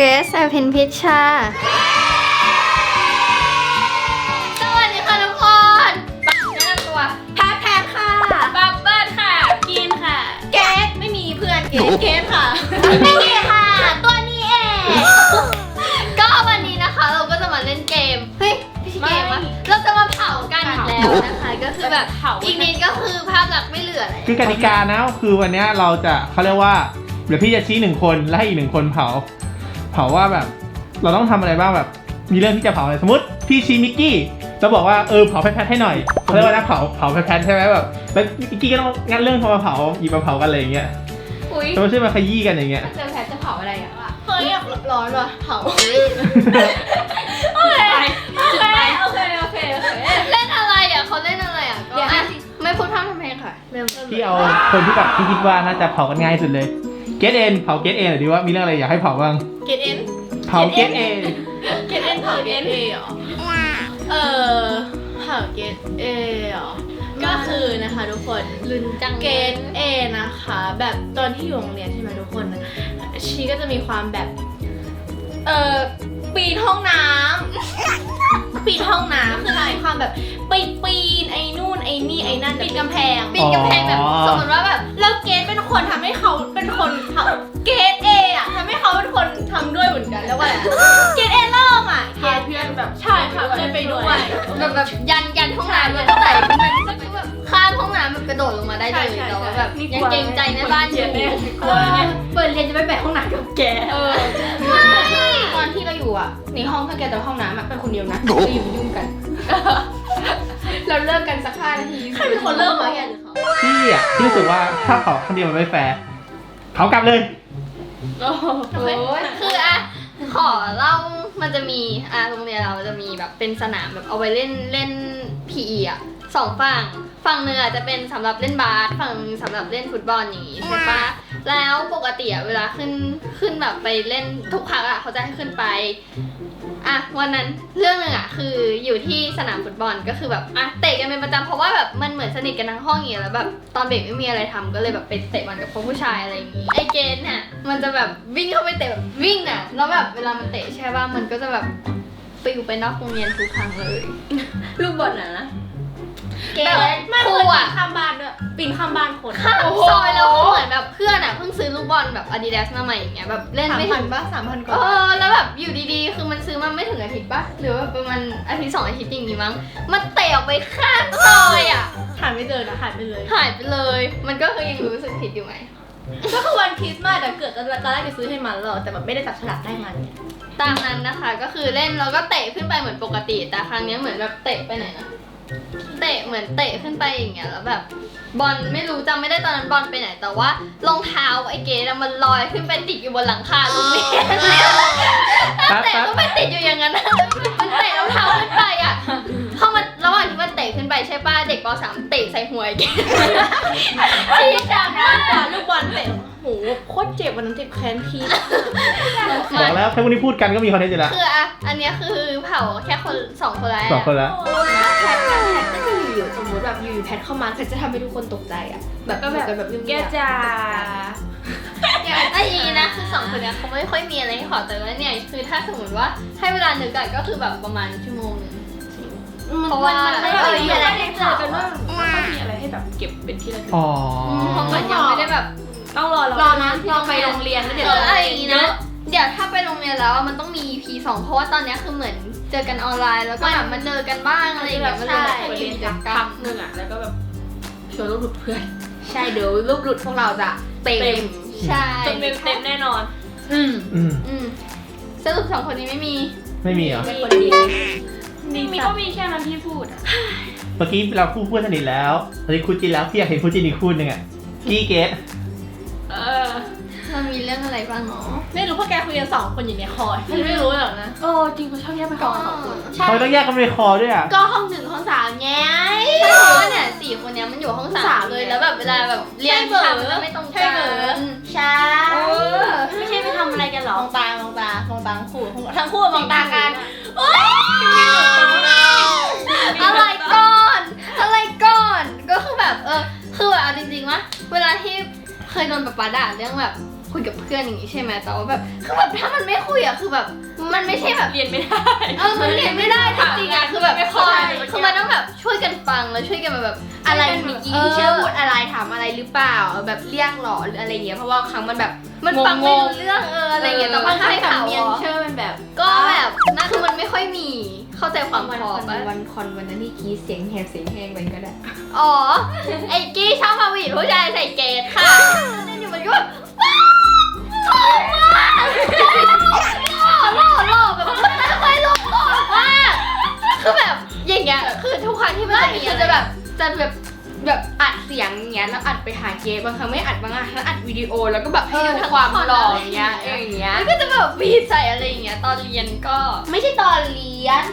เกรซอภินพิชชา สวัสดีค่ะทุกคนบังแนะนำตัวแพทแพทค่ะบับเบิ้ลค่ะกินค่ะ เกรซไม่มีเพื่อนเกรซเกรซค่ะ ไม่มีค่ะ ตัวนี้เอง ก็วันนี้นะคะเราก็จะมาเล่นเกม เฮ้ยไม่ใช่เกมอะเราจะมาเผากันอีกแล้วนะคะ ก็คือแบบเผาอีกนิดก็คือภาพลักษณ์ไม่เหลืออะไรคือกติกานะคือวันเนี้ยเราจะเขาเรียกว่าเดี๋ยวพี่จะชี้หนึ่งคนแล้วให้อีกหนึ่งคนเผาเผาว่าแบบ เราต้องทำอะไรบ้างแบบ มีเรื่องที่จะเผาอะไรสมมติพี่ชี้มิกกี้แล้วบอกว่าเออเผาแพทๆให้หน่อยเขาเรียกว่านะเผาเผาแพทๆใช่ไหมแบบแล้วมิกกี้ก็ต้องงั้นเรื่องโทรมาเผาหยิบมาเผากันอะไรอย่างเงี้ยอุ้ยจะไม่ใช่มาขยี้กันอย่างเงี้ยเจอแพทจะเผาอะไรอะเฮ้ยร้อนว่ะเผาโอเคจุดไปโอเคโอเคโอเคเล่นอะไรอะเขาเล่นอะไรอะก็เดี๋ยวให้อะไม่พูดพร่ำทำเพลงค่ะเริ่มพี่เอาคนที่แบบพี่คิดว่าน่าจะเผากันง่ายสุดเลย เกตเอ็นเผาเกตเอ็นหรือดีว่ามีเรื่องอะไรอยากให้เผาบ้าง เกตเอ็น เผาเกตเอ็น เกตเอ็นเผาเกตเอเหรอเออเผาเกตเอเหรอ ก็คือนะคะทุกคน ลุ้นจังเกตเอนะคะ แบบตอนที่อยู่โรงเรียนใช่ไหมทุกคน ชีก็จะมีความแบบ เออ ปีนห้องน้ำปีนห้องน้ำคือมีความแบบไปปีนไอ้นู่นไอ้นี่ไอ้นั่นปีนกำแพงปีนกำแพงแบบสมมติว่าแบบแล้วเกดเป็นคนทำให้เขาเป็นคนทำเกดเออะทำให้เขาเป็นคนทำด้วยเหมือนกันแล้วว่าอะไรเกดเอเริ่มอะเกดเพื่อนแบบใช่ค่ะเพื่อนไปด้วยแบบแบบยันยันห้องน้ำเลยตั้งแต่มันก็คือแบบข้ามห้องน้ำแบบกระโดดลงมาได้เลยใช่ใช่แต่ว่าแบบนี่กยัลังวเกรงใจในบ้านอยู่เกลียดแน่กลัวไงเปิดเรียนจะไปแบกห้องน้ำกับแกเอ อตอนที่เราอยู่อะในห้องถ้าแกแต่ห้องน้ำอะเป็นคนเดียวนะเราอยู่ยุ่งกัน เราเลิกกันสักห้านาทีใครเป็นคนเริ่มวะแกหรือเขาพี่อะพี่รู้สึกว่าถ้าเผาคนเดียวมันไม่แฟร์เผากลับเลย โอ้โหโอ้ยคืออะขอเล่ามันจะมีอะโรงเรียนเราจะมีแบบเป็นสนามแบบเอาไว้เล่นเล่น PE อะสองฝั่ง ฝั่งหนึ่งอาจจะเป็นสำหรับเล่นบาสฝั่งหนึ่งสำหรับเล่นฟุตบอลอย่างงี้ใช่ปะแล้วปกติอะเวลาขึ้นขึ้นแบบไปเล่นทุกครั้งอะเขาจะให้ขึ้นไปอะวันนั้นเรื่องหนึ่งอะคืออยู่ที่สนามฟุตบอลก็คือแบบอะเตะกันเป็นประจำเพราะว่าแบบมันเหมือนสนิทกันทั้งห้องอย่างเงี้ยแล้วแบบตอนเบรกไม่มีอะไรทำก็เลยแบบไปเตะบอลกับพวกผู้ชายอะไรอย่างงี้ไอเกนเนี่ยมันจะแบบวิ่งเข้าไปเตะแบบวิ่งอะแล้วแบบเวลามันเตะใช่ป่ะมันก็จะแบบปลิวไปนอกโรงเรียนทุกครั้งเลย ลูกบอลน่ะนะ เกนไม่ครูเคยปีอะนข้ามบ้านด้วยปีนข้ามบ้านคนข้ามซอยแล้วก็เหมือนแบบเพื่อนอะเพิ่งซื้อลูกบอลแบบอาดิดาสมาใหม่อย่างเงี้ยแบบเล่นสามไม่พัถึนงป่ะสามพันกเอว่าอแล้วแบบอยู่ดีๆ คือมันซื้อมาไม่ถึงอาทิตย์ป่ะหรือว่าประมาณอาทิตย์สองอาทิตย์อย่างงี้มั้งมันเตะออกไปข้ามซอยอะหายไม่เจอนะหายไปเลย หายไปเลย มันก็คือยังรู้สึกผิดอยู่ไหมก็คือวันคริสต์มาสแต่เกิดตอนแรกจะซื้อให้มันหรอกแต่แบบไม่ได้จับฉลากได้มันเนี่ยตามนั้นนะคะก็คือเล่นแล้วก็เตะขึ้นไปเหมือนปกติ แต่ครั้งเนี้ยเหมือนแบบเตะไปไหนนะ เตะเหมือนเตะขึ้นไปอย่างเงี้ยแล้วแบบบอลไม่รู้จำไม่ได้ตอนนั้นบอลไปไหน แต่ว่ารองเท้าไอ้เกดอะมันลอยขึ้นไปติดอยู่บนหลังคาโรงเรียนแล้วเตะก็ไปติดอยู่อย่างนั้นอะมันเตะรองเท้าขึ้นไป ไปใช่ป่ะเด็กป .3 เตะใส่หัวไอ้เกดชี้จำได้กว่าลูกบอลเตะโหโคตรเจ็บวันนั้นเจ็บแค้นพีคบอกแล้วแค่วันนี้พูดกันก็มีคอนเทนต์อยู่แล้วคืออะอันเนี้ยคือเผาแค่คนสองคนแรกสองคนแล้วแพทแพทแพทก็จะอยู่ๆสมมติแบบอยู่ๆแพทเข้ามาแพทจะทำให้ทุกคนตกใจอะแบบก็แบบแบบยุ่งแกจ้าไอ้ยีนะคือสองคนเนี้ยเขาไม่ค่อยมีอะไรให้ขอแต่ว่าเนี่ยคือถ้าสมมติว่าให้เวลานึกอะก็คือแบบประมาณชั่วโมงหนึง เพราะว่าไม่ค่อยมีอะไรให้เจอกันว่าไม่ค่อยมีอะไรให้แบบเก็บเป็นที่ระลึกอ๋อเพราะมันยังไม่ได้แบบต้องรอรอนะลองไปโรงเรียนแล้วเอเดี๋ยวออะไรอย่างงี้นะเดี๋ยวถ้าไปโรงเรียนแล้วอะมันต้องมี EP สองเพราะว่าตอนเนี้ยคือเหมือนเจอกันออนไลน์แล้วก็แบบมาเจอกันบ้างอะไรอย่างเงี้ยมันเลยไม่ค่อยมีเรียนกิจจากกรรพัมกหนึ่งอะแล้วก็แบบชวนลูกเพื่อนใช่เดี๋ยวรูปหลุดพวกเราจะเต็เต็มมใช่เต็มเต็มแน่นอนอืมอืมอืมสรุปสองคนนี้ไม่มี ไม่มีเหรอเป็นคนเดี ยวมีก็มีแค่นั้นที่พูดอะเมื่อกี้เราคู่เพื่อนสนิทแล้วตอนนี้คู่จินแล้วพี่อยากเห็นคู่จินอีกคู่หนึ่งอะกี้เกตเออเรามีเรื่องอะไรบ้างเนาะไม่รู้พวกแกคุยกันสองคนอยู่ในคอยมันไม่รู้หรอกนะโอ้จริงเขาชอบแยกไปคอสองคนใช่เขาต้องแยกกันไปคอด้วยอะก็ห้องหนึ่งห้องสามไงใช่เพราะว่าเนี่ยสี่คนเนี้ยมันอยู่ห้องสามเลยแล้วแบบเวลาแบบเรียนใช่เหรอทำไม่ตรงใช่กันเหรอใช่เออไม่ใช่ไปทำอะไรกันหรอมองตามองตามองตาทั้งคู่ทั้งคู่มองตากันอะ ป๊าป๊าด่าเรื่องแบบคุยกับเพื่อนอย่างงี้ใช่ไหมแต่ว่าแบบคือแบบถ้ามันไม่คุยอะคือแบบ มันไม่ใช่แบบเรียนไม่ได้เออมันเรียนไม่ได้จริงๆอะคือแบบไม่คเข้าอใจยคือมันต้องแบบช่วยกันฟังแล้วช่วยกันแบบอะไรช่วยกันเมื่อกี้เออที่เชื่อพูดอะไรถามอะไรหรือเปล่าแบบเรียกหรอหรืออะไรเงี้ยเพราะว่าครั้งมันแบบมันฟังไม่รู้เรื่องเอออะไรอย่างเงี้ยแต่ว่าถ้าให้สำเขาเนียงอะเชื่อมันแบบ ก็แบบนั่นคือมันไม่ค่อยมีเข้าใจความวันพอคอนปะวันคอนวันนั้นที่กรีดเสียงแหบเสียงแห้งไปก็ได้อ๋อไอ้กี้ชอบมาหวีดผู้ชายใส่เกตค่ะนั่นอยู่ มันก็แบบชอบมากหล่อหล่อหล่อแบบไม่ค่อยหล่อหล่อมากคือแบบอย่างเงี้ยคือทุกครั้งที่มันจะมีคืออะไรจะแบบจะแบบแบบอัดเสียงอย่างเงี้ยแล้วอัดไปหาเกย์บางครั้งไม่อัดบางครั้งอัดวิดีโอแล้วก็แบบให้ดูความหล่ออย่างเงี้ยเอออย่างเงี้ยมันก็จะแบบหวีดใส่อะไรอย่างเงี้ยตอนเรียนก็ ไม่ใช่ตอนเรียน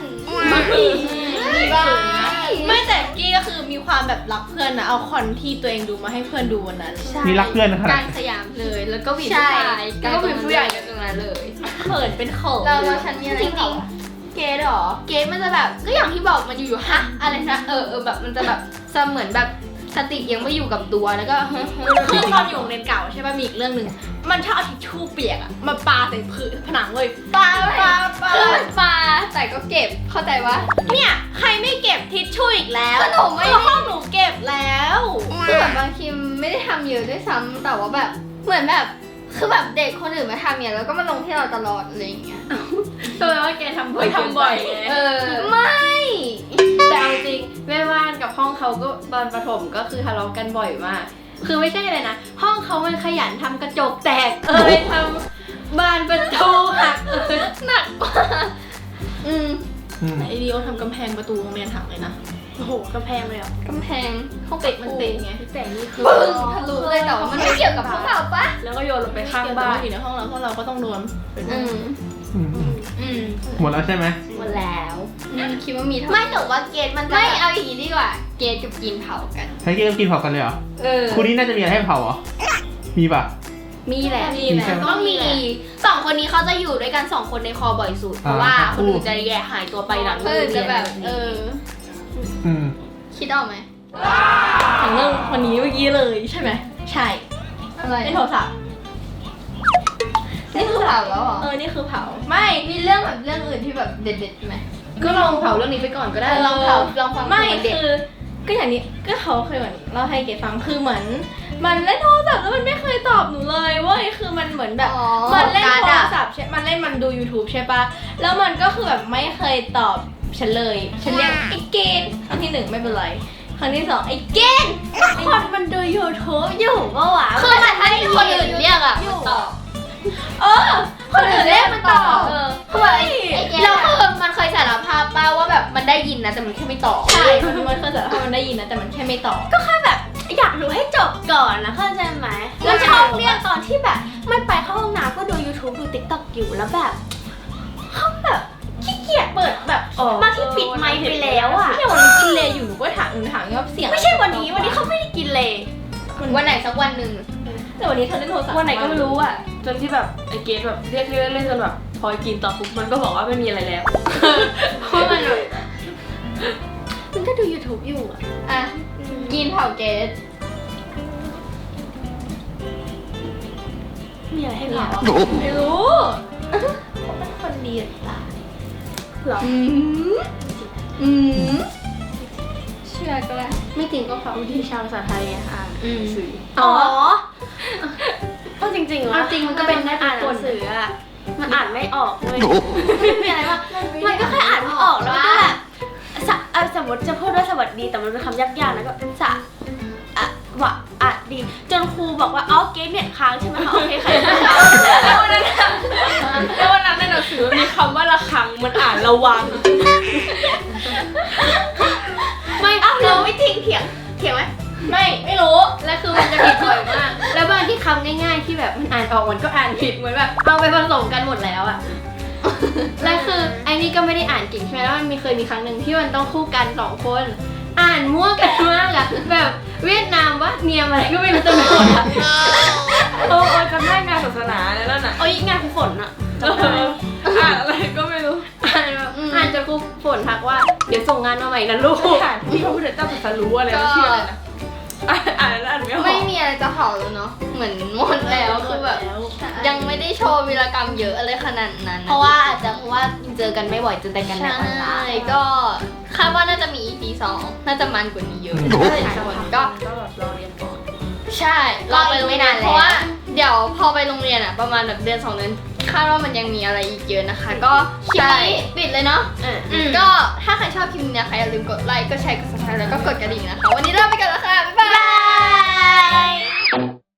คือมีความแบบรักเพื่อนนะเอาคอนที่ตัวเองดูมาให้เพื่อนดูวันนั้นมีรักเพื่อนนะขกนาลาดงสยามเลย แล้วก็หวีดใช่ผู้ชายแล้วก็เป็นผู้ใหญ่กันตรงนั้นเลยเขินเป็นเขินเราเราฉันมีอะไรจริงต่อๆเกย์เหรอ เกย์มันจะแบบก็อย่างที่บอกมันอยู่อยู่ฮะอะไรนะเออเออแบบมันจะแบบเสมือนแบบ สติยังไม่อยู่กับตัวแล้วก็คือตอนอยู่โรงเรียนเก่าใช่ป่ะมีอีกเรื่องหนึ่งมันชอบเอาทิชชู่เปียกอะมาปาใส่พื้นผนังเลยปาปาปาคือมันปลาแต่ก็เก็บเข้าใจว่าเนี่ยใครไม่เก็บทิชชู่อีกแล้วก็หนูไม่คือห้องหนูเก็บแล้วคือแบบบางทีไม่ได้ทำเยอะด้วยซ้ำแต่ว่าแบบเหมือนแบบคือแบบเด็กคนอื่นมาทำเนี่ยแล้วก็มาลงที่เราตลอดอะไรอย่างเงี้ยแปลว่าแกทำบ่อยทำบ่อยไงเออไม่แต่เอา จริงแม่บ้านกับห้องเขาก็ตอนประถมก็คือทะเลาะกันบ่อยมาก คือไม่ใช่เลยนะ ห้องเขามันขยันทำกระจกแตกเอ้ยทำบานประตูหักเออหนักกว่าอืมอืมไอเดียวทำกำแพงประตูโรงเรียนถังเลยนะโอ้โหกำแพงเลยอะกำแพงห้องเตะมันเตะไงแต่นี่คือปึ้งทะลุเลยแต่ว่ามันไม่เกี่ยวกับพวกเราปะแล้วก็โยนลงไปข้างแต่บ้าว่านอยู่ในห้องเราพวกเราก็ต้องโดนเป็นอืมอืมอืม อืม หมดแล้วใช่ไหมหม ดแล้วอืมคิดว่ามีเท่าไม่แต่ว่าเกณฑ์มันจะไม่แบบเอาอย่างนี้ดีกว่า เกย์กับกินเผากันให้กินกินเผากันเลยเหรอเออคู่นี้น่าจะมีอะไรให้เผาเหรอมีป่ะมีแหละมีแหละต้องมีสองคนนี้เขาจะอยู่ด้วยกันสองคนในคอบ่อยสุดเพราะว่าอ่าคนอื่นจะแยกหายตัวไปหลังเอเลิอกเรีจะยนแบบเอออืมคิดออกไหมทั้งเรื่องคนนี้เมื่อกี้เลยใช่ไหมใช่อะไรในโทรศัพท์นี่คือ เผาแล้วเหรอ เออ นี่คือเผา ไม่ มีเรื่องแบบเรื่องอื่นที่แบบเด็ดๆไหมก็ลองเผาเรื่องนี้ไปก่อนก็ได้ลองเผาลองฟังไม่เด็กคือก็อย่างนี้ก็เขาเคยเหมือนเล่าให้เกดฟังคือเหมือน มันเล่นโทรศัพท์แล้วมันไม่เคยตอบหนูเลยเว้ยคือมันเหมือนแบบอ๋อมันเล่นโทรศัพท์ใช่มันเล่นมันดู YouTube ใช่ปะแล้วมันก็คือแบบไม่เคยตอบฉันเลยฉันเรียกไอ้เกณฑ์ครั้งที่หนึ่งไม่เป็นไรครั้งที่สองไอ้เกณฑ์คนมันดู YouTube อยู่ปะวะคือแต่ถ้ามีคนอื่นเรียกอะมันตอบ เออคนอื่นเรียกมันตอบเออคือแบบไอ้ไอ้แกแล้วคือมันเคยสารภาพป้าว่าแบบมันได้ยินนะแต่มันแค่ไม่ตอบใช่มันมันเคยสารภาพมันได้ยินนะแต่มันแค่ไม่ตอบก็แค่แบบอยากดูให้จบก่อนนะเข้าใจไหมแล้วชอบเรียกตอนที่แบบ มันไปเข้าห้องน้ำก็ดู YouTube ดู TikTok อยู่แล้วแบบเขาแบบขี้เกียจเปิดแบบบางที่ปิดไมค์ไปแล้วอะเนี่ยวันนี้กินเลอยู่หนูก็ถามหนูถามว่าเสียงไม่ใช่วันนี้วันนี้เขาไม่ได้กินเลยวันไหนสักวันหนึ่ง แต่วันนี้เธอเล่นโทรศัพท์วันไหนก็ไม่รู้อะ จนที่แบบไอเกดแบบเรียกเรียกเล่นจนแบบพอกินต่อปุ๊บมันก็บอกว่าไม่มีอะไรแล้วเพราะมันแบบมันก็ดู YouTube อยู่อะอะ กินเผาเกสมีอะไรให้เผาไม่รู้เป็นคนดีอะตายอืมอืมเชื่อก็ได้ไม่จริงก็เผาวิธีชาวภาษาไทยอะอ่านอืมสื่ออ๋อ ก็จริงๆเอาจริงมันก็เป็นได้ทุอ่ากนหคนันงสืออะมันอ่านไม่ออกเลยไม่มีอะไรว่ามันก็แค่อ่านไม่ออกแล้วก็แบบสะอะสมมติจะพูดว่าสวัสดีแต่มันเป็นคำยากๆแล้วก็สะอะวะอะดีจนครูบอกว่าอ๋อเกมเนี่ยค้างใช่ไหมคะโอเคค่ะแล้ววันนั้นอะแล้ววันนั้นในหนังสือมันมีคำว่าระฆังมันอ่านระวัง ไม่อ้าวเราเราไม่จริงเถียงเถียงไหม ไม่ ไม่รู้ แล้วคือมันจะผิดบ่อยมาก แล้วบางที่คำง่ายๆที่แบบมันอ่านออกมันก็อ่านผิดเหมือนแบบเอาไปผสมกันหมดแล้วอะแล้วคือไอ้นี่ก็ไม่ได้อ่านเก่งใช่ไหมแล้วมันมีเคยมีครั้งหนึ่งที่มันต้องคู่กันสองคน อ่านมั่วกันมากอะแบบเวียดนามว่าเนียมอะไรก็ไม่รู้จะไปหมดอะเออเออจำได้งานศาสนาแล้วนั่นน่ะโอ้ยงานครูฝนอะเอออ่านอะไรก็ไม่รู้ อ่านแบบอ่านจนครูฝนทักว่า เดี๋ยวส่งงานมาใหม่นะลูกอ่านที่พระพุทธเจ้าตรัสรู้อะไรนะชื่ออะไรนะ อ่านอ่านอ่านแล้วอ่านไม่ออกไม่มีอะไรจะเผาแล้วเนาะเหมือนหมดแล้วคือแบบยังไม่ได้โชว์วีรกรรมเยอะอะไรขนาดนั้น เพราะว่าอาจจะเพราะว่าเจอกันไม่บ่อยเจอแต่กันในใช่ออนไลน์ก็คาดว่าน่าจะมี EP สองน่าจะมันกว่านี้เยอะทุกคนก็ก็แบบรอเรียนก่อนใช่รอไปโรงเรียนเพราะว่าเดี๋ยวพอไปโรงเรียนอะประมาณแบบเดือนสองเดือน คาดว่ามันยังมีอะไรอีกเยอะนะคะ ก็คลิปนี้ปิดเลยเนาะอืมก็ถ้าใครชอบคลิปนี้นะคะอย่าลืมกดไลค์กดแชร์กด subscribe แล้วก็กดกระดิ่งนะคะ วันนี้ลาไปก่อนแล้วค่ะบ๊ายบาย